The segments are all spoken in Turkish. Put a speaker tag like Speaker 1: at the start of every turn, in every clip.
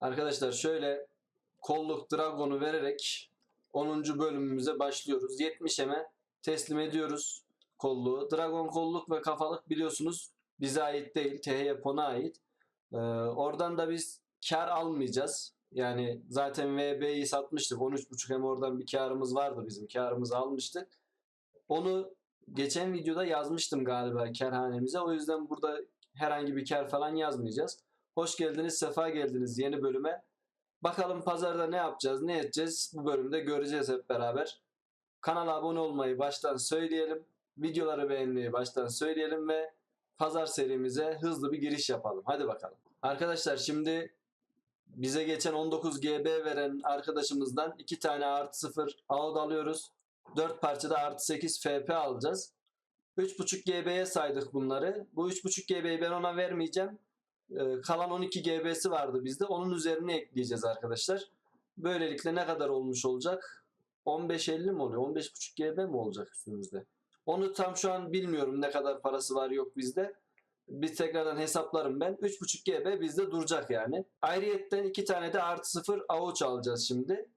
Speaker 1: Arkadaşlar şöyle kolluk Dragon'u vererek 10. bölümümüze başlıyoruz. 70 eme teslim ediyoruz kolluğu. Dragon kolluk ve kafalık biliyorsunuz bize ait değil. TH Pon'a ait. Ee, oradan da biz kar almayacağız. Yani zaten VB'yi satmıştık. 13.5 hem oradan bir karımız vardı bizim. Karımızı almıştık. Onu geçen videoda yazmıştım galiba kerhanemize. O yüzden burada herhangi bir kar falan yazmayacağız. Hoş geldiniz, sefa geldiniz yeni bölüme. Bakalım pazarda ne yapacağız, ne edeceğiz bu bölümde göreceğiz hep beraber. Kanala abone olmayı baştan söyleyelim. Videoları beğenmeyi baştan söyleyelim ve pazar serimize hızlı bir giriş yapalım. Hadi bakalım. Arkadaşlar şimdi bize geçen 19 GB veren arkadaşımızdan 2 tane artı 0 AUD alıyoruz. 4 parçada artı 8 FP alacağız. 3.5 GB'ye saydık bunları. Bu 3.5 GB'yi ben ona vermeyeceğim. Ee, kalan 12 GB'si vardı bizde. Onun üzerine ekleyeceğiz arkadaşlar. Böylelikle ne kadar olmuş olacak? 15.50 mi oluyor? 15.5 GB mi olacak üstümüzde? Onu tam şu an bilmiyorum ne kadar parası var yok bizde. Bir tekrardan hesaplarım ben. 3.5 GB bizde duracak yani. Ayrıyetten iki tane de artı sıfır avuç alacağız şimdi.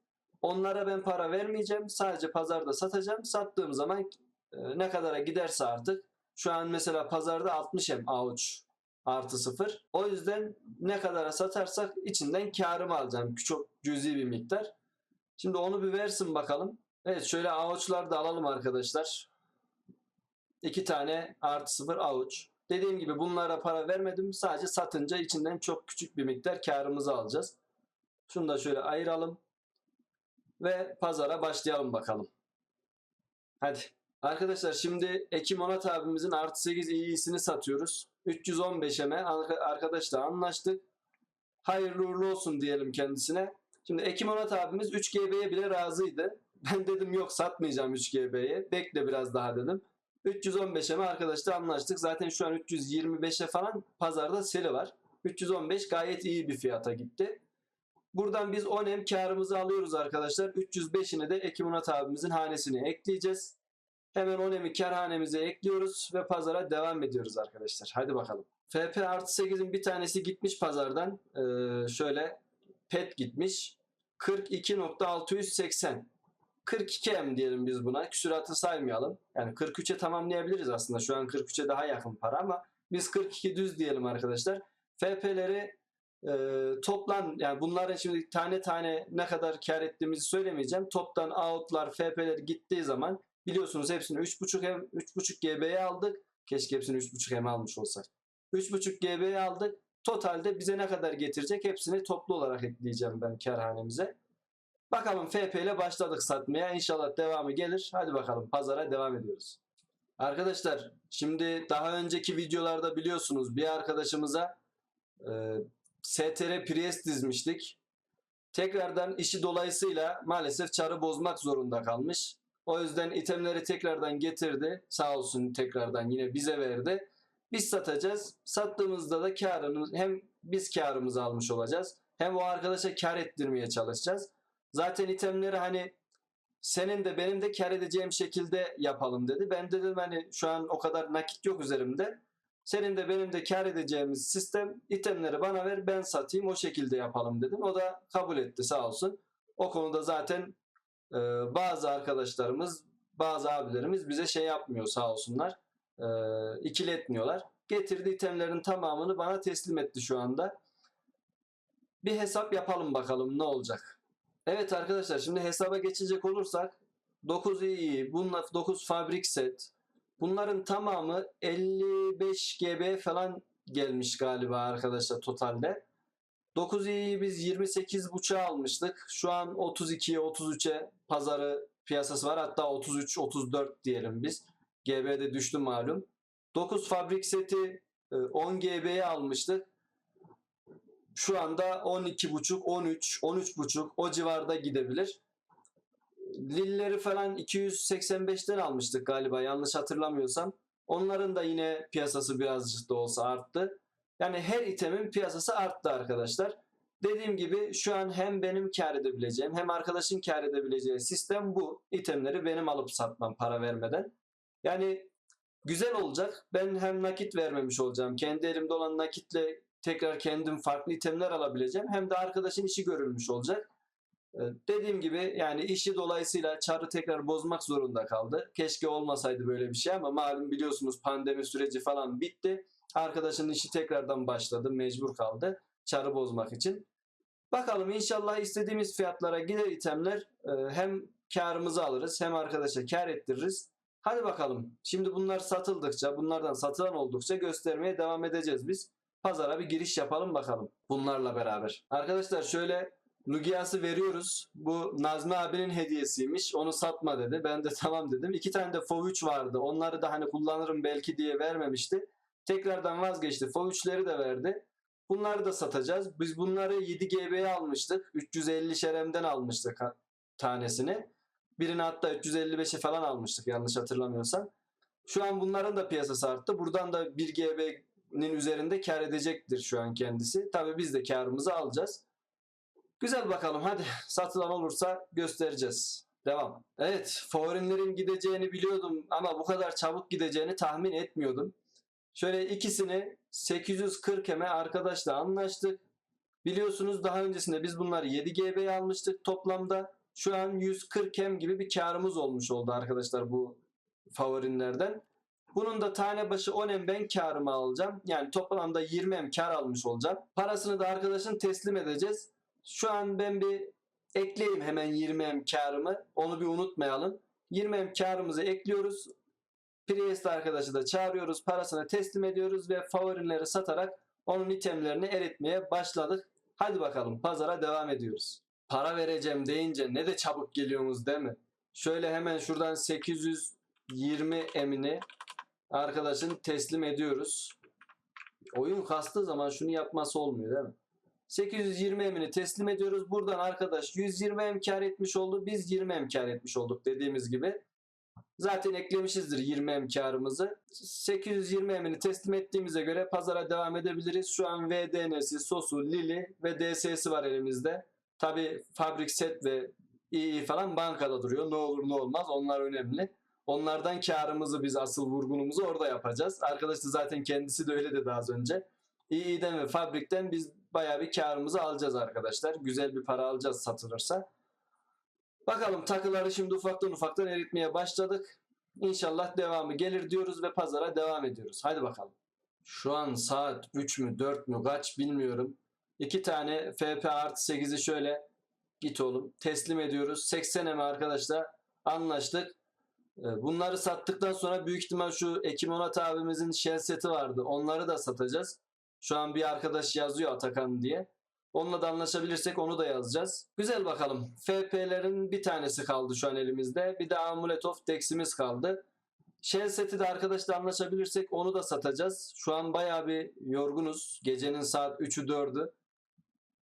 Speaker 1: Onlara ben para vermeyeceğim. Sadece pazarda satacağım. Sattığım zaman e, ne kadara giderse artık. Şu an mesela pazarda 60 hem avuç artı sıfır. O yüzden ne kadara satarsak içinden karımı alacağım. Çok cüzi bir miktar. Şimdi onu bir versin bakalım. Evet şöyle avuçlar da alalım arkadaşlar. İki tane artı sıfır avuç. Dediğim gibi bunlara para vermedim. Sadece satınca içinden çok küçük bir miktar karımızı alacağız. Şunu da şöyle ayıralım. Ve pazara başlayalım bakalım. Hadi. Arkadaşlar şimdi Ekim Onat abimizin artı 8 iyisini satıyoruz. 315 eme arkadaşla anlaştık. Hayırlı uğurlu olsun diyelim kendisine. Şimdi Ekim Onat abimiz 3 GB'ye bile razıydı. Ben dedim yok satmayacağım 3 GB'ye. Bekle biraz daha dedim. 315'e mi arkadaşla anlaştık. Zaten şu an 325'e falan pazarda seli var. 315 gayet iyi bir fiyata gitti. Buradan biz 10 em karımızı alıyoruz arkadaşlar. 305'ine de Ekim Unat abimizin hanesine ekleyeceğiz. Hemen 10 emi kar hanemize ekliyoruz ve pazara devam ediyoruz arkadaşlar. Hadi bakalım. FP artı 8'in bir tanesi gitmiş pazardan. Ee, şöyle pet gitmiş. 42.680. 42M diyelim biz buna. Küsuratı saymayalım. Yani 43'e tamamlayabiliriz aslında. Şu an 43'e daha yakın para ama biz 42 düz diyelim arkadaşlar. FP'leri e, toplam yani bunların şimdi tane tane ne kadar kar ettiğimizi söylemeyeceğim. Toptan outlar, FP'ler gittiği zaman biliyorsunuz hepsini 3.5 M 3.5 GB'ye aldık. Keşke hepsini 3.5 M almış olsak. 3.5 GB'ye aldık. Totalde bize ne kadar getirecek hepsini toplu olarak ekleyeceğim ben karhanemize. Bakalım FP ile başladık satmaya. İnşallah devamı gelir. Hadi bakalım pazara devam ediyoruz. Arkadaşlar şimdi daha önceki videolarda biliyorsunuz bir arkadaşımıza e, STR Priest dizmiştik. Tekrardan işi dolayısıyla maalesef çarı bozmak zorunda kalmış. O yüzden itemleri tekrardan getirdi. Sağ olsun tekrardan yine bize verdi. Biz satacağız. Sattığımızda da karını hem biz karımızı almış olacağız. Hem o arkadaşa kar ettirmeye çalışacağız. Zaten itemleri hani senin de benim de kar edeceğim şekilde yapalım dedi. Ben dedim hani şu an o kadar nakit yok üzerimde. Senin de benim de kar edeceğimiz sistem itemleri bana ver ben satayım o şekilde yapalım dedim. O da kabul etti sağ olsun. O konuda zaten e, bazı arkadaşlarımız bazı abilerimiz bize şey yapmıyor sağ olsunlar. E, ikiletmiyorlar. Getirdi itemlerin tamamını bana teslim etti şu anda. Bir hesap yapalım bakalım ne olacak. Evet arkadaşlar şimdi hesaba geçecek olursak 9 iyi, bunlar 9 fabrik set. Bunların tamamı 55 GB falan gelmiş galiba arkadaşlar totalde. 9 iyi biz 28.5'a almıştık. Şu an 32'ye 33'e pazarı piyasası var. Hatta 33 34 diyelim biz. GB'de düştü malum. 9 fabrik seti 10 GB'ye almıştık şu anda 12.5, 13, 13.5 o civarda gidebilir. Lilleri falan 285'ten almıştık galiba yanlış hatırlamıyorsam. Onların da yine piyasası birazcık da olsa arttı. Yani her itemin piyasası arttı arkadaşlar. Dediğim gibi şu an hem benim kar edebileceğim hem arkadaşın kar edebileceği sistem bu. İtemleri benim alıp satmam para vermeden. Yani güzel olacak. Ben hem nakit vermemiş olacağım. Kendi elimde olan nakitle tekrar kendim farklı itemler alabileceğim. Hem de arkadaşın işi görülmüş olacak. Ee, Dediğim gibi yani işi dolayısıyla çarı tekrar bozmak zorunda kaldı. Keşke olmasaydı böyle bir şey ama malum biliyorsunuz pandemi süreci falan bitti. Arkadaşın işi tekrardan başladı. Mecbur kaldı çarı bozmak için. Bakalım inşallah istediğimiz fiyatlara gider itemler e, hem karımızı alırız hem arkadaşa kar ettiririz. Hadi bakalım. Şimdi bunlar satıldıkça, bunlardan satılan oldukça göstermeye devam edeceğiz biz. Pazara bir giriş yapalım bakalım bunlarla beraber. Arkadaşlar şöyle Lugias'ı veriyoruz. Bu Nazmi abinin hediyesiymiş. Onu satma dedi. Ben de tamam dedim. İki tane de FO3 vardı. Onları da hani kullanırım belki diye vermemişti. Tekrardan vazgeçti. FO3'leri de verdi. Bunları da satacağız. Biz bunları 7 GB'ye almıştık. 350 şeremden almıştık tanesini. Birini hatta 355'e falan almıştık yanlış hatırlamıyorsam. Şu an bunların da piyasası arttı. Buradan da 1 GB'nin üzerinde kar edecektir şu an kendisi. Tabii biz de karımızı alacağız. Güzel bakalım hadi satılan olursa göstereceğiz. Devam. Evet favorinlerin gideceğini biliyordum ama bu kadar çabuk gideceğini tahmin etmiyordum. Şöyle ikisini 840 eme arkadaşla anlaştık. Biliyorsunuz daha öncesinde biz bunları 7 GB'ye almıştık toplamda. Şu an 140 em gibi bir karımız olmuş oldu arkadaşlar bu favorinlerden. Bunun da tane başı 10 em ben karımı alacağım. Yani toplamda 20 em kar almış olacağım. Parasını da arkadaşın teslim edeceğiz. Şu an ben bir ekleyeyim hemen 20 em karımı. Onu bir unutmayalım. 20 em karımızı ekliyoruz. Priest arkadaşı da çağırıyoruz. Parasını teslim ediyoruz ve favorileri satarak onun itemlerini eritmeye başladık. Hadi bakalım pazara devam ediyoruz. Para vereceğim deyince ne de çabuk geliyorsunuz değil mi? Şöyle hemen şuradan 820 emini arkadaşın teslim ediyoruz. Oyun kastığı zaman şunu yapması olmuyor değil mi? 820 emini teslim ediyoruz. Buradan arkadaş 120 em kar etmiş oldu. Biz 20 em kar etmiş olduk dediğimiz gibi. Zaten eklemişizdir 20 em karımızı. 820 emini teslim ettiğimize göre pazara devam edebiliriz. Şu an VDN'si, SOS'u, Lili ve DS'si var elimizde. Tabi fabrik set ve II falan bankada duruyor. Ne olur ne olmaz onlar önemli. Onlardan karımızı biz asıl vurgunumuzu orada yapacağız. Arkadaş da zaten kendisi de öyle dedi az önce. İI'den ve fabrikten biz bayağı bir karımızı alacağız arkadaşlar. Güzel bir para alacağız satılırsa. Bakalım takıları şimdi ufaktan ufaktan eritmeye başladık. İnşallah devamı gelir diyoruz ve pazara devam ediyoruz. Hadi bakalım. Şu an saat 3 mü 4 mü kaç bilmiyorum. İki tane FP artı 8'i şöyle git oğlum teslim ediyoruz. 80 eme arkadaşlar anlaştık. Ee, Bunları sattıktan sonra büyük ihtimal şu Ekim Onat abimizin shell seti vardı. Onları da satacağız. Şu an bir arkadaş yazıyor Atakan diye. Onunla da anlaşabilirsek onu da yazacağız. Güzel bakalım. FP'lerin bir tanesi kaldı şu an elimizde. Bir de Amulet of Dex'imiz kaldı. Shell seti de arkadaşla anlaşabilirsek onu da satacağız. Şu an bayağı bir yorgunuz. Gecenin saat 3'ü 4'ü.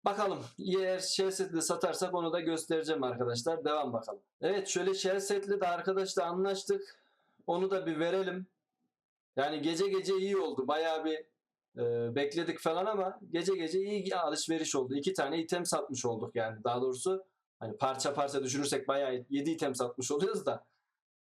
Speaker 1: Bakalım. Eğer shell seti de satarsak onu da göstereceğim arkadaşlar. Devam bakalım. Evet şöyle shell setle de arkadaşla anlaştık. Onu da bir verelim. Yani gece gece iyi oldu. Bayağı bir e, bekledik falan ama gece gece iyi alışveriş oldu. İki tane item satmış olduk yani. Daha doğrusu hani parça parça düşünürsek bayağı 7 item satmış oluyoruz da.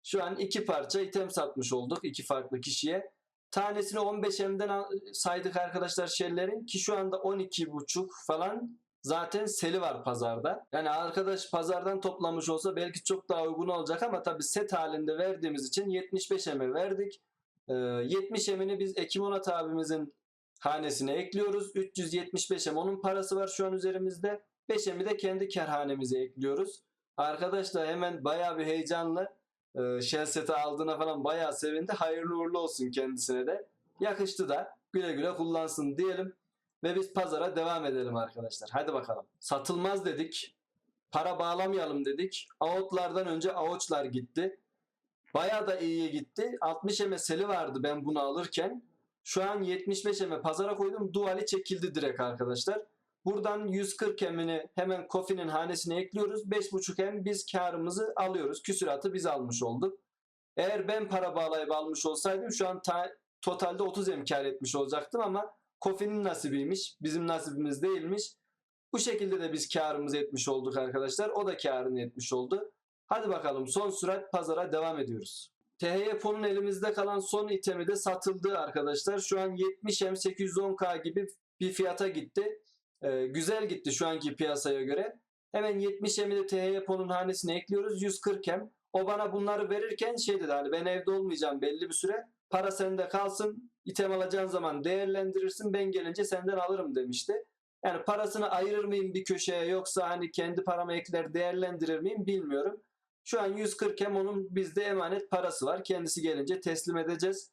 Speaker 1: Şu an iki parça item satmış olduk iki farklı kişiye. Tanesini 15 M'den saydık arkadaşlar şeylerin ki şu anda 12,5 falan zaten seli var pazarda. Yani arkadaş pazardan toplamış olsa belki çok daha uygun olacak ama tabii set halinde verdiğimiz için 75 M'e verdik. Ee, 70 M'ini biz Ekim Onat abimizin hanesine ekliyoruz. 375 M onun parası var şu an üzerimizde. 5 M'i de kendi kerhanemize ekliyoruz. Arkadaş da hemen bayağı bir heyecanla e, shell seti aldığına falan bayağı sevindi. Hayırlı uğurlu olsun kendisine de. Yakıştı da güle güle kullansın diyelim. Ve biz pazara devam edelim arkadaşlar. Hadi bakalım. Satılmaz dedik. Para bağlamayalım dedik. Out'lardan önce Ouch'lar gitti. Bayağı da iyiye gitti. 60 MS'li vardı ben bunu alırken. Şu an 75 eme pazara koydum. Duali çekildi direkt arkadaşlar. Buradan 140 emini hemen Kofi'nin hanesine ekliyoruz. 5.5 em biz karımızı alıyoruz. Küsuratı biz almış olduk. Eğer ben para bağlayıp almış olsaydım şu an ta- totalde 30 em kar etmiş olacaktım ama Kofi'nin nasibiymiş. Bizim nasibimiz değilmiş. Bu şekilde de biz karımızı etmiş olduk arkadaşlar. O da karını etmiş oldu. Hadi bakalım son sürat pazara devam ediyoruz. THY Po'nun elimizde kalan son itemi de satıldı arkadaşlar. Şu an 70 M 810K gibi bir fiyata gitti. Ee, güzel gitti şu anki piyasaya göre. Hemen 70 M'i de THYPO'nun hanesine ekliyoruz. 140 M. O bana bunları verirken şey dedi hani ben evde olmayacağım belli bir süre. Para sende kalsın. İtem alacağın zaman değerlendirirsin. Ben gelince senden alırım demişti. Yani parasını ayırır mıyım bir köşeye yoksa hani kendi paramı ekler değerlendirir miyim bilmiyorum. Şu an 140 hem onun bizde emanet parası var. Kendisi gelince teslim edeceğiz.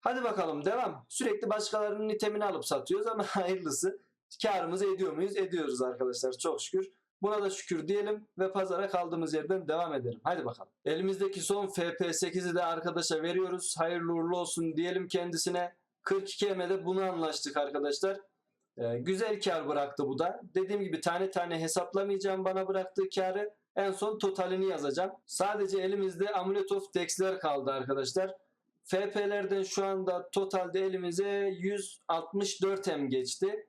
Speaker 1: Hadi bakalım devam. Sürekli başkalarının itemini alıp satıyoruz ama hayırlısı. Karımızı ediyor muyuz? Ediyoruz arkadaşlar çok şükür. Buna da şükür diyelim ve pazara kaldığımız yerden devam edelim. Hadi bakalım. Elimizdeki son FP8'i de arkadaşa veriyoruz. Hayırlı uğurlu olsun diyelim kendisine. 42 M'de bunu anlaştık arkadaşlar. Ee, güzel kar bıraktı bu da. Dediğim gibi tane tane hesaplamayacağım bana bıraktığı karı. En son totalini yazacağım. Sadece elimizde Amulet of Dex'ler kaldı arkadaşlar. FP'lerden şu anda totalde elimize 164 M geçti.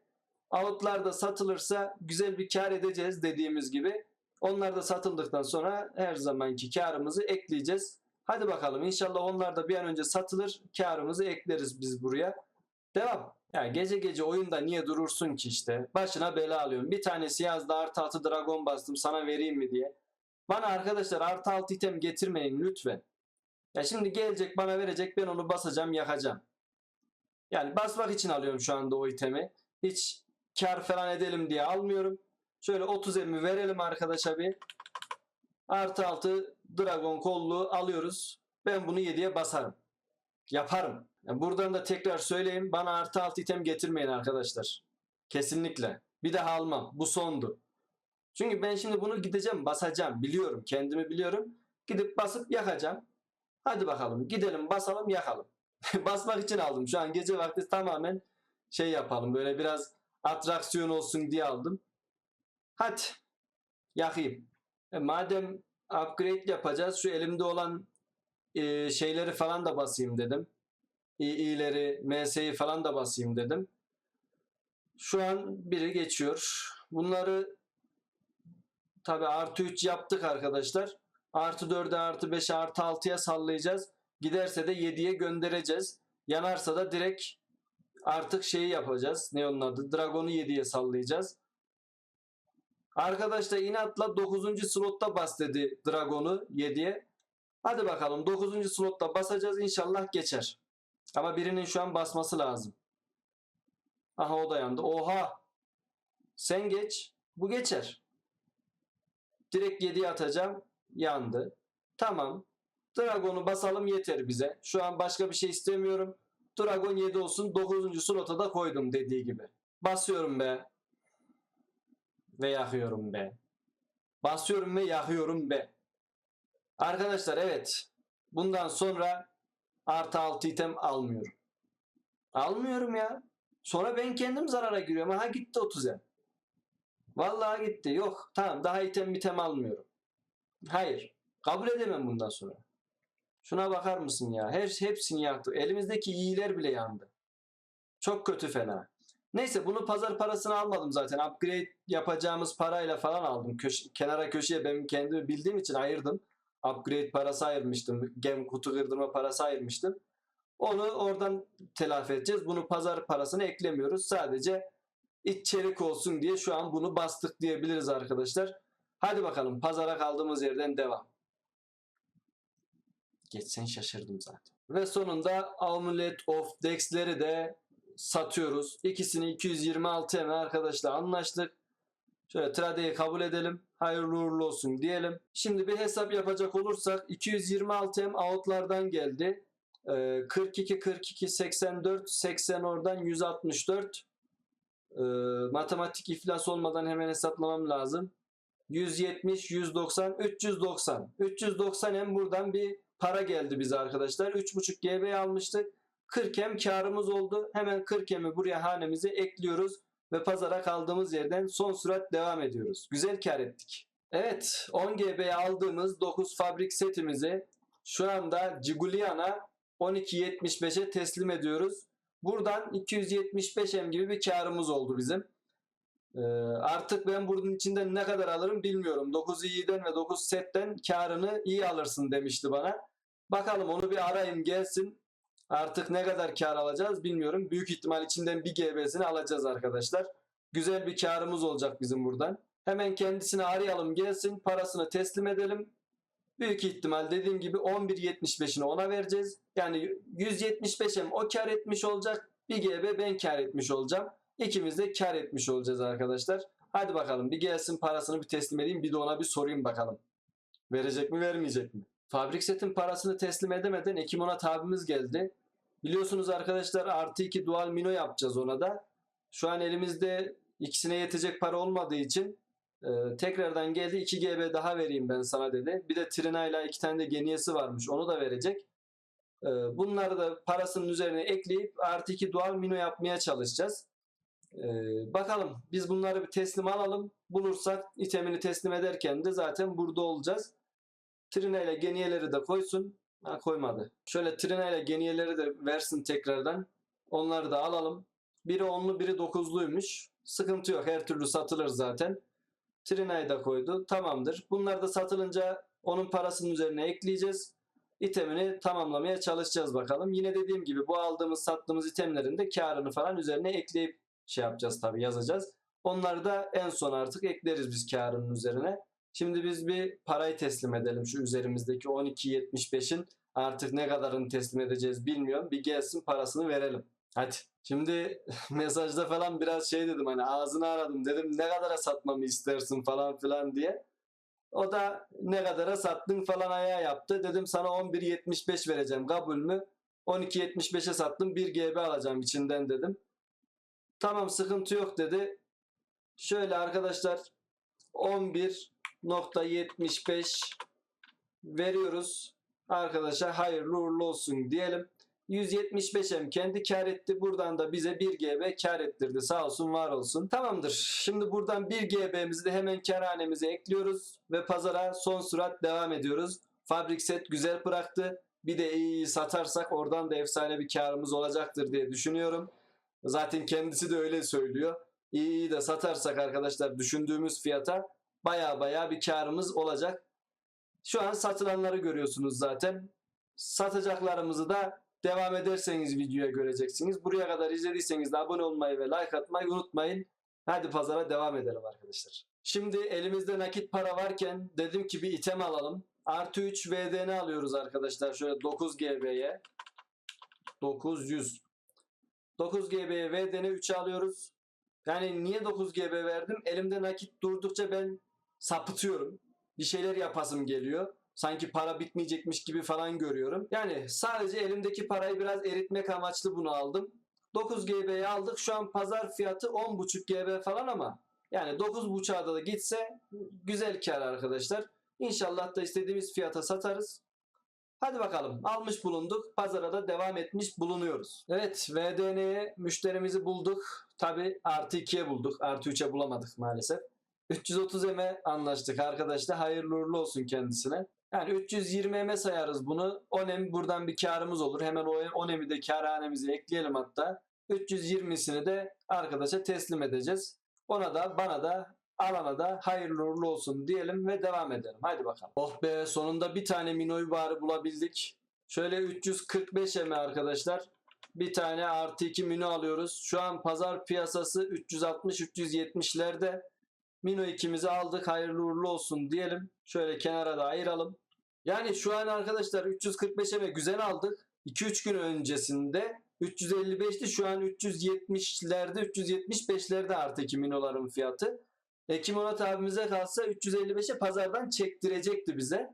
Speaker 1: Outlar da satılırsa güzel bir kar edeceğiz dediğimiz gibi. Onlar da satıldıktan sonra her zamanki karımızı ekleyeceğiz. Hadi bakalım inşallah onlar da bir an önce satılır. Karımızı ekleriz biz buraya. Devam. Ya gece gece oyunda niye durursun ki işte? Başına bela alıyorum. Bir tanesi yazdı artı altı dragon bastım sana vereyim mi diye. Bana arkadaşlar artı altı item getirmeyin lütfen. Ya şimdi gelecek bana verecek ben onu basacağım yakacağım. Yani basmak için alıyorum şu anda o itemi. Hiç kar falan edelim diye almıyorum. Şöyle 30 emmi verelim arkadaşa bir. Artı altı dragon kolluğu alıyoruz. Ben bunu 7'ye basarım. Yaparım. Yani buradan da tekrar söyleyeyim. Bana artı altı item getirmeyin arkadaşlar. Kesinlikle. Bir daha almam. Bu sondu. Çünkü ben şimdi bunu gideceğim basacağım. Biliyorum. Kendimi biliyorum. Gidip basıp yakacağım. Hadi bakalım. Gidelim basalım yakalım. Basmak için aldım. Şu an gece vakti tamamen şey yapalım. Böyle biraz atraksiyon olsun diye aldım. Hadi. Yakayım. E, madem upgrade yapacağız şu elimde olan e, şeyleri falan da basayım dedim. İ'leri, MS'yi falan da basayım dedim. Şu an biri geçiyor. Bunları tabi artı 3 yaptık arkadaşlar. Artı 4'e artı 5'e artı 6'ya sallayacağız. Giderse de 7'ye göndereceğiz. Yanarsa da direkt artık şeyi yapacağız. Ne onun adı? Dragon'u 7'ye sallayacağız. Arkadaşlar inatla 9. slotta bas dedi Dragon'u 7'ye. Hadi bakalım 9. slotta basacağız inşallah geçer. Ama birinin şu an basması lazım. Aha o da yandı. Oha! Sen geç. Bu geçer. Direkt 7'ye atacağım. Yandı. Tamam. Dragon'u basalım yeter bize. Şu an başka bir şey istemiyorum. Dragon 7 olsun. 9. slota da koydum dediği gibi. Basıyorum be. Ve yakıyorum be. Basıyorum ve yakıyorum be. Arkadaşlar evet. Bundan sonra artı 6 item almıyorum. Almıyorum ya. Sonra ben kendim zarara giriyorum. Aha gitti 30 em. Vallahi gitti. Yok. Tamam daha item item almıyorum. Hayır. Kabul edemem bundan sonra. Şuna bakar mısın ya? Her hepsini yaktı. Elimizdeki iyiler bile yandı. Çok kötü fena. Neyse bunu pazar parasını almadım zaten. Upgrade yapacağımız parayla falan aldım. Köş- kenara köşeye ben kendimi bildiğim için ayırdım. Upgrade parası ayırmıştım. Gem kutu kırdırma parası ayırmıştım. Onu oradan telafi edeceğiz. Bunu pazar parasını eklemiyoruz. Sadece içerik olsun diye şu an bunu bastık diyebiliriz arkadaşlar. Hadi bakalım pazara kaldığımız yerden devam. Geçsen şaşırdım zaten. Ve sonunda Amulet of Dex'leri de satıyoruz. İkisini 226 M arkadaşlar anlaştık. Şöyle tradeyi kabul edelim. Hayırlı uğurlu olsun diyelim. Şimdi bir hesap yapacak olursak 226 M outlardan geldi. Ee, 42, 42, 84, 80 oradan 164. Ee, matematik iflas olmadan hemen hesaplamam lazım. 170, 190, 390. 390 hem buradan bir para geldi bize arkadaşlar. 3.5 GB almıştık. 40 hem karımız oldu. Hemen 40 hemi buraya hanemize ekliyoruz ve pazara kaldığımız yerden son sürat devam ediyoruz. Güzel kar ettik. Evet 10 GB'ye aldığımız 9 fabrik setimizi şu anda Cigulian'a 12.75'e teslim ediyoruz. Buradan 275 M gibi bir karımız oldu bizim. Ee, artık ben bunun içinden ne kadar alırım bilmiyorum. 9 iyiden ve 9 setten karını iyi alırsın demişti bana. Bakalım onu bir arayayım gelsin. Artık ne kadar kar alacağız bilmiyorum. Büyük ihtimal içinden bir GB'sini alacağız arkadaşlar. Güzel bir karımız olacak bizim buradan. Hemen kendisini arayalım gelsin. Parasını teslim edelim. Büyük ihtimal dediğim gibi 11.75'ini ona vereceğiz. Yani 175'em o kar etmiş olacak. 1 GB ben kar etmiş olacağım. İkimiz de kar etmiş olacağız arkadaşlar. Hadi bakalım bir gelsin parasını bir teslim edeyim. Bir de ona bir sorayım bakalım. Verecek mi vermeyecek mi? Fabrik setin parasını teslim edemeden Ekim Onat abimiz geldi. Biliyorsunuz arkadaşlar artı 2 dual mino yapacağız ona da. Şu an elimizde ikisine yetecek para olmadığı için e, tekrardan geldi 2 GB daha vereyim ben sana dedi. Bir de Trina ile iki tane de geniyesi varmış onu da verecek. E, bunları da parasının üzerine ekleyip artı 2 dual mino yapmaya çalışacağız. E, bakalım biz bunları bir teslim alalım. Bulursak itemini teslim ederken de zaten burada olacağız. Trina ile geniyeleri de koysun. Ha, koymadı. Şöyle Trina ile geniyeleri de versin tekrardan. Onları da alalım. Biri onlu biri dokuzluymuş. Sıkıntı yok. Her türlü satılır zaten. Trina'yı da koydu. Tamamdır. Bunlar da satılınca onun parasının üzerine ekleyeceğiz. İtemini tamamlamaya çalışacağız bakalım. Yine dediğim gibi bu aldığımız sattığımız itemlerin de karını falan üzerine ekleyip şey yapacağız tabii yazacağız. Onları da en son artık ekleriz biz karının üzerine. Şimdi biz bir parayı teslim edelim şu üzerimizdeki 12.75'in artık ne kadarını teslim edeceğiz bilmiyorum. Bir gelsin parasını verelim. Hadi. Şimdi mesajda falan biraz şey dedim hani ağzını aradım dedim ne kadara satmamı istersin falan filan diye. O da ne kadara sattın falan ayağı yaptı. Dedim sana 11.75 vereceğim kabul mü? 12.75'e sattım 1 GB alacağım içinden dedim. Tamam sıkıntı yok dedi. Şöyle arkadaşlar 11.75 veriyoruz. Arkadaşlar hayırlı uğurlu olsun diyelim. 175M kendi kar etti. Buradan da bize 1 GB kar ettirdi. Sağ olsun var olsun. Tamamdır. Şimdi buradan 1 GB'mizi de hemen karhanemize ekliyoruz. Ve pazara son sürat devam ediyoruz. Fabrik set güzel bıraktı. Bir de iyi satarsak oradan da efsane bir karımız olacaktır diye düşünüyorum. Zaten kendisi de öyle söylüyor. İyi de satarsak arkadaşlar düşündüğümüz fiyata baya baya bir karımız olacak. Şu an satılanları görüyorsunuz zaten. Satacaklarımızı da devam ederseniz videoya göreceksiniz. Buraya kadar izlediyseniz de abone olmayı ve like atmayı unutmayın. Hadi pazara devam edelim arkadaşlar. Şimdi elimizde nakit para varken dedim ki bir item alalım. Artı 3 VDN alıyoruz arkadaşlar. Şöyle 9 GB'ye. 900. 9 GB'ye VDN 3 alıyoruz. Yani niye 9 GB verdim? Elimde nakit durdukça ben sapıtıyorum. Bir şeyler yapasım geliyor. Sanki para bitmeyecekmiş gibi falan görüyorum. Yani sadece elimdeki parayı biraz eritmek amaçlı bunu aldım. 9 GB'ye aldık. Şu an pazar fiyatı 10.5 GB falan ama yani 9.5'a da gitse güzel kar arkadaşlar. İnşallah da istediğimiz fiyata satarız. Hadi bakalım almış bulunduk. Pazara da devam etmiş bulunuyoruz. Evet VDN'ye müşterimizi bulduk. Tabi artı 2'ye bulduk. Artı 3'e bulamadık maalesef. 330 M'e anlaştık arkadaşlar. Hayırlı uğurlu olsun kendisine. Yani 320 M'e sayarız bunu. 10 M buradan bir karımız olur. Hemen o 10 M'i de karhanemize ekleyelim hatta. 320'sini de arkadaşa teslim edeceğiz. Ona da bana da alana da hayırlı uğurlu olsun diyelim ve devam edelim. Hadi bakalım. Oh be sonunda bir tane Mino'yu bari bulabildik. Şöyle 345 M arkadaşlar. Bir tane artı 2 Mino alıyoruz. Şu an pazar piyasası 360-370'lerde. Mino 2'mizi aldık. Hayırlı uğurlu olsun diyelim. Şöyle kenara da ayıralım. Yani şu an arkadaşlar 345'e ve güzel aldık. 2-3 gün öncesinde 355'ti. Şu an 370'lerde 375'lerde artı 2 minoların fiyatı. Ekim Onat abimize kalsa 355'e pazardan çektirecekti bize.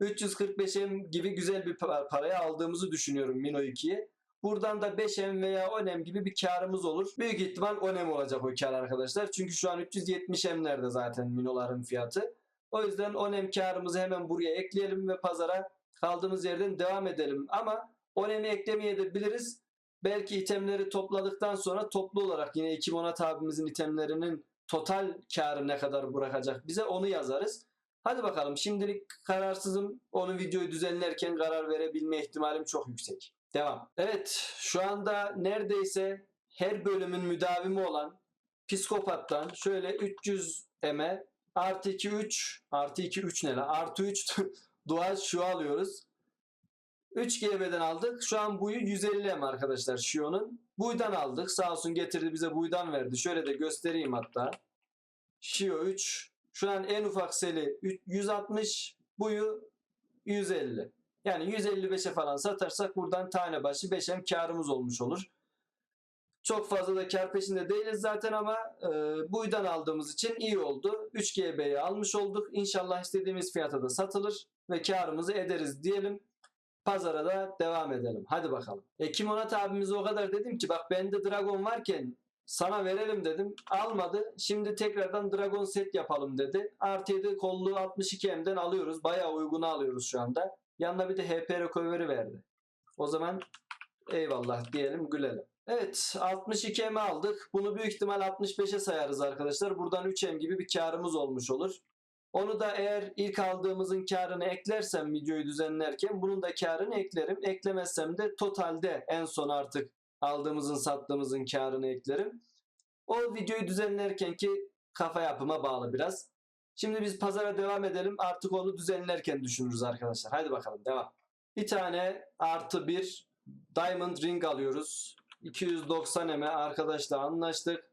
Speaker 1: 345'em gibi güzel bir pa- paraya aldığımızı düşünüyorum Mino 2'yi. Buradan da 5M veya 10M gibi bir karımız olur. Büyük ihtimal 10M olacak o kar arkadaşlar. Çünkü şu an 370M'lerde zaten Mino'ların fiyatı. O yüzden 10M karımızı hemen buraya ekleyelim ve pazara kaldığımız yerden devam edelim. Ama 10M'i eklemeye de biliriz. Belki itemleri topladıktan sonra toplu olarak yine Ekim Onat abimizin itemlerinin total karı ne kadar bırakacak bize onu yazarız. Hadi bakalım şimdilik kararsızım. Onu videoyu düzenlerken karar verebilme ihtimalim çok yüksek. Devam. Evet şu anda neredeyse her bölümün müdavimi olan psikopattan şöyle 300 eme artı 2 3 artı 2 3 ne lan? Artı 3 dual şu alıyoruz. 3 GB'den aldık. Şu an buyu 150 M arkadaşlar Shio'nun. Buydan aldık. Sağ olsun getirdi bize buydan verdi. Şöyle de göstereyim hatta. Shio 3. Şu an en ufak seli 160. Buyu 150. Yani 155'e falan satarsak buradan tane başı 5M karımız olmuş olur. Çok fazla da kar peşinde değiliz zaten ama e, buydan aldığımız için iyi oldu. 3 GB'yi almış olduk. İnşallah istediğimiz fiyata da satılır ve karımızı ederiz diyelim. Pazara da devam edelim. Hadi bakalım. E, Kimonat abimize o kadar dedim ki bak bende Dragon varken sana verelim dedim. Almadı. Şimdi tekrardan Dragon set yapalım dedi. Artı 7 kolluğu 62M'den alıyoruz. Bayağı uygunu alıyoruz şu anda. Yanına bir de HP recovery verdi. O zaman eyvallah diyelim gülelim. Evet 62M aldık. Bunu büyük ihtimal 65'e sayarız arkadaşlar. Buradan 3M gibi bir karımız olmuş olur. Onu da eğer ilk aldığımızın karını eklersem videoyu düzenlerken bunun da karını eklerim. Eklemezsem de totalde en son artık aldığımızın sattığımızın karını eklerim. O videoyu düzenlerken ki kafa yapıma bağlı biraz. Şimdi biz pazara devam edelim. Artık onu düzenlerken düşünürüz arkadaşlar. Hadi bakalım devam. Bir tane artı bir Diamond Ring alıyoruz. 290 eme arkadaşla anlaştık.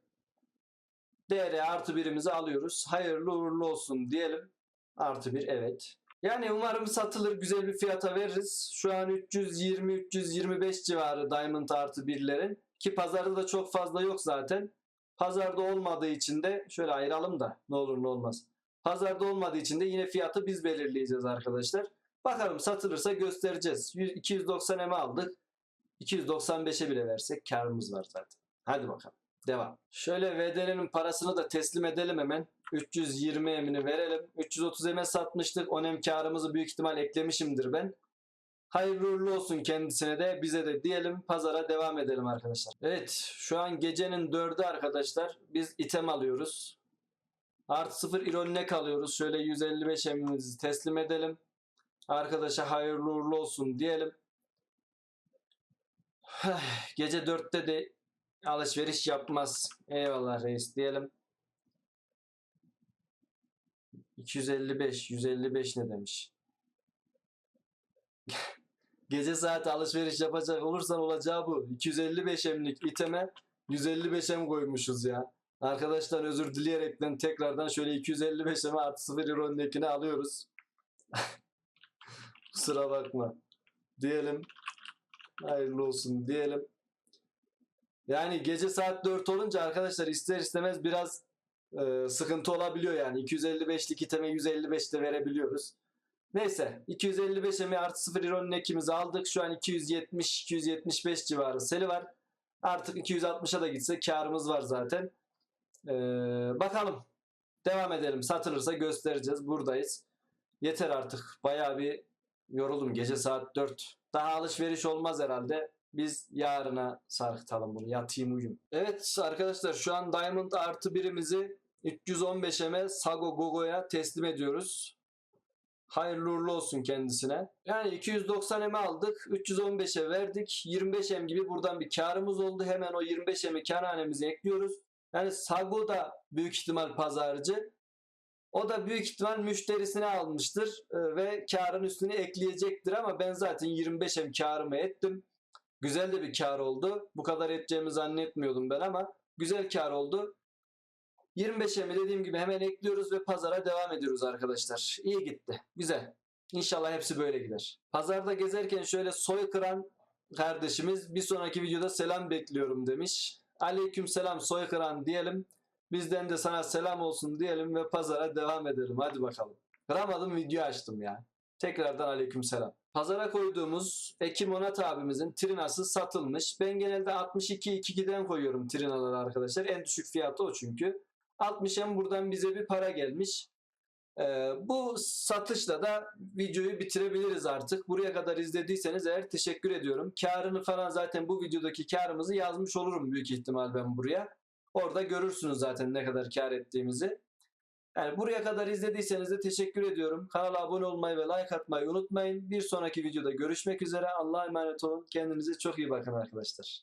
Speaker 1: DR artı birimizi alıyoruz. Hayırlı uğurlu olsun diyelim. Artı bir evet. Yani umarım satılır güzel bir fiyata veririz. Şu an 320-325 civarı Diamond artı birlerin. Ki pazarda da çok fazla yok zaten. Pazarda olmadığı için de şöyle ayıralım da ne olur ne olmaz. Pazarda olmadığı için de yine fiyatı biz belirleyeceğiz arkadaşlar. Bakalım satılırsa göstereceğiz. 290 eme aldık. 295'e bile versek karımız var zaten. Hadi bakalım. Devam. Şöyle VDR'nin parasını da teslim edelim hemen. 320 emini verelim. 330 eme satmıştık. 10 em karımızı büyük ihtimal eklemişimdir ben. Hayırlı uğurlu olsun kendisine de bize de diyelim. Pazara devam edelim arkadaşlar. Evet şu an gecenin 4'ü arkadaşlar. Biz item alıyoruz. Artı 0 ironik alıyoruz. Şöyle 155 emimizi teslim edelim. Arkadaşa hayırlı uğurlu olsun diyelim. Gece 4'te de alışveriş yapmaz. Eyvallah reis diyelim. 255, 155 ne demiş? Gece saati alışveriş yapacak olursan olacağı bu. 255 emlik iteme 155 em koymuşuz ya. Arkadaşlar özür dileyerekten tekrardan şöyle 255 em artı 0 ironidekini alıyoruz. Kusura bakma. Diyelim. Hayırlı olsun diyelim. Yani gece saat 4 olunca arkadaşlar ister istemez biraz e, sıkıntı olabiliyor yani. 255'lik iteme 155 de verebiliyoruz. Neyse 255 emi artı 0 ironun ekimizi aldık. Şu an 270-275 civarı seli var. Artık 260'a da gitse karımız var zaten. Ee, bakalım. Devam edelim. Satılırsa göstereceğiz. Buradayız. Yeter artık. Bayağı bir yoruldum. Gece saat 4. Daha alışveriş olmaz herhalde. Biz yarına sarkıtalım bunu. Yatayım uyum. Evet arkadaşlar şu an Diamond artı birimizi 315'eme Sago Gogo'ya teslim ediyoruz. Hayırlı uğurlu olsun kendisine. Yani 290 M aldık. 315'e verdik. 25 M gibi buradan bir karımız oldu. Hemen o 25 M'i karhanemize ekliyoruz. Yani Sago da büyük ihtimal pazarcı. O da büyük ihtimal müşterisine almıştır e, ve karın üstüne ekleyecektir ama ben zaten 25 M karımı ettim. Güzel de bir kar oldu. Bu kadar edeceğimi zannetmiyordum ben ama güzel kar oldu. 25'e mi dediğim gibi hemen ekliyoruz ve pazara devam ediyoruz arkadaşlar. İyi gitti. Güzel. İnşallah hepsi böyle gider. Pazarda gezerken şöyle soy kıran kardeşimiz bir sonraki videoda selam bekliyorum demiş. Aleyküm selam soy kıran diyelim. Bizden de sana selam olsun diyelim ve pazara devam edelim. Hadi bakalım. Kıramadım video açtım ya. Tekrardan aleyküm selam. Pazara koyduğumuz Ekim Onat abimizin trinası satılmış. Ben genelde 62.2'den koyuyorum trinaları arkadaşlar. En düşük fiyatı o çünkü. 60 hem buradan bize bir para gelmiş. Ee, bu satışla da videoyu bitirebiliriz artık. Buraya kadar izlediyseniz eğer teşekkür ediyorum. Karını falan zaten bu videodaki karımızı yazmış olurum büyük ihtimal ben buraya. Orada görürsünüz zaten ne kadar kar ettiğimizi. Yani buraya kadar izlediyseniz de teşekkür ediyorum. Kanala abone olmayı ve like atmayı unutmayın. Bir sonraki videoda görüşmek üzere. Allah'a emanet olun. Kendinize çok iyi bakın arkadaşlar.